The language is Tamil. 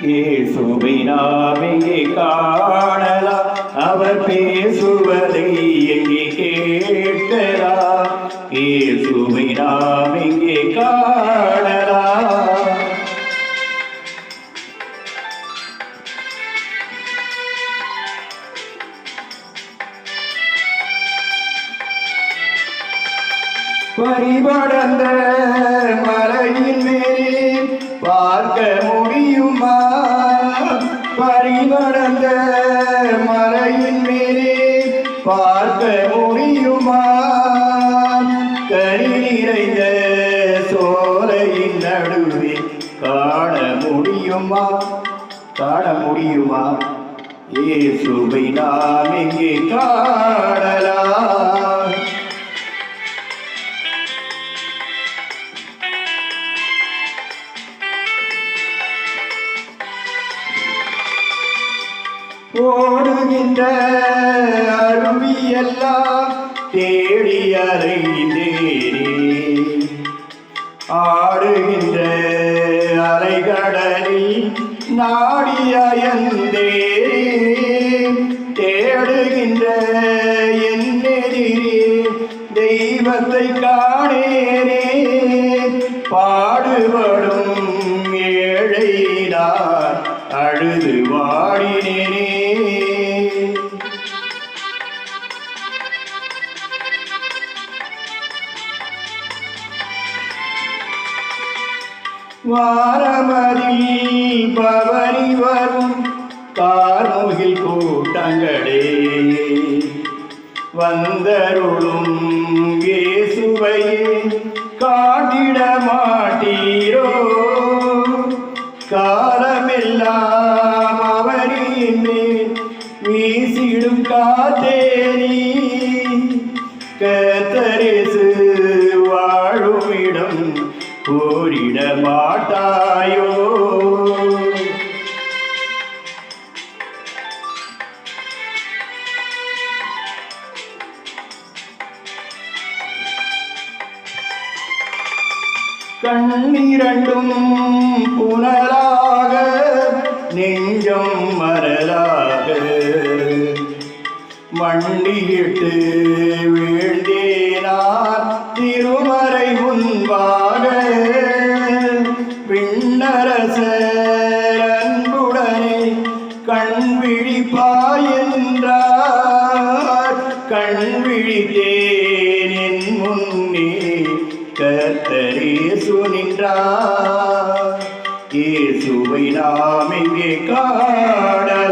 இயேசுவை நாம் காணலாம் அவர் பேசுவதை எங்கே கேட்கலாம் இயேசுவை காணலாம் பரிபடந்த மலையின் மேலே பார்க்க முடியுமா? பார்க்க முடியுமா கனி நிறைந்த சோலையின் நடுவே காண முடியுமா? காண முடியுமா? நாம் எங்கே காணலாம் ஓடுகின்ற அருவியெல்லாம் தேடி அலைந்தேனே. ஆடுகின்ற அலைகடலில் நாடி அயந்தேன். தேடுகின்ற என் எதிரே தெய்வத்தை காணேனே. பா வாரமதில் பவனி வரும் கார்முகில் கூட்டங்களே. வந்தருளும் இயேசுவையே காட்டிட மாட்டீரோ? காலமெல்லாம் அவரின் வீசிடும் காத்தேனி. கத்தரிசு போரிட மாட்டாயோ? கண்ணிரண்டும் புனலாக நெஞ்சம் மரலாக மண்டியிட்டு விண்ணரசர் கண் விழிப்பாயென்றார் கண் விழித்தேனின் என் முன்னே கர்த்தரேசு நின்றார். இயேசுவை நாம் இங்கே காணலாம்?